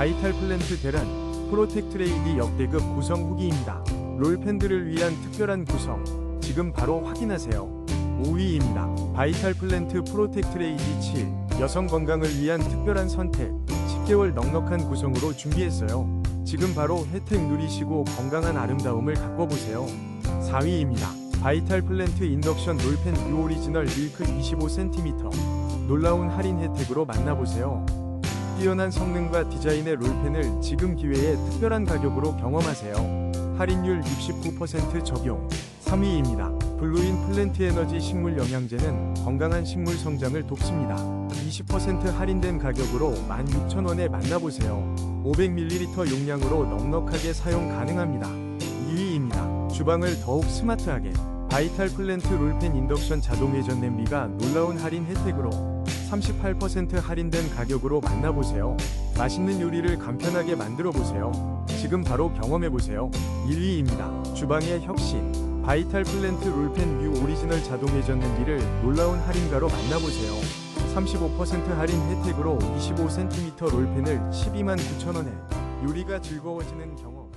바이탈 플랜트 대란 프로텍트 레이디 역대급 구성 후기입니다. 롤 팬들을 위한 특별한 구성 지금 바로 확인하세요. 5위입니다. 바이탈 플랜트 프로텍트 레이디 7 여성 건강을 위한 특별한 선택 10개월 넉넉한 구성으로 준비했어요. 지금 바로 혜택 누리시고 건강한 아름다움을 가꿔보세요. 4위입니다. 바이탈 플랜트 인덕션 롤펜 뷰 오리지널 밀크 25cm 놀라운 할인 혜택으로 만나보세요. 뛰어난 성능과 디자인의 롤펜을 지금 기회에 특별한 가격으로 경험하세요. 할인율 69% 적용. 3위입니다. 블루인 플랜트 에너지 식물 영양제는 건강한 식물 성장을 돕습니다. 20% 할인된 가격으로 16,000원에 만나보세요. 500ml 용량으로 넉넉하게 사용 가능합니다. 2위입니다. 주방을 더욱 스마트하게 바이탈 플랜트 롤펜 인덕션 자동 회전 냄비가 놀라운 할인 혜택으로 38% 할인된 가격으로 만나보세요. 맛있는 요리를 간편하게 만들어 보세요. 지금 바로 경험해 보세요. 1위입니다. 주방의 혁신. 바이탈 플랜트 롤펜 뷰 오리지널 자동 회전 냄비를 놀라운 할인가로 만나보세요. 35% 할인 혜택으로 25cm 롤펜을 12만 9천원에 요리가 즐거워지는 경험.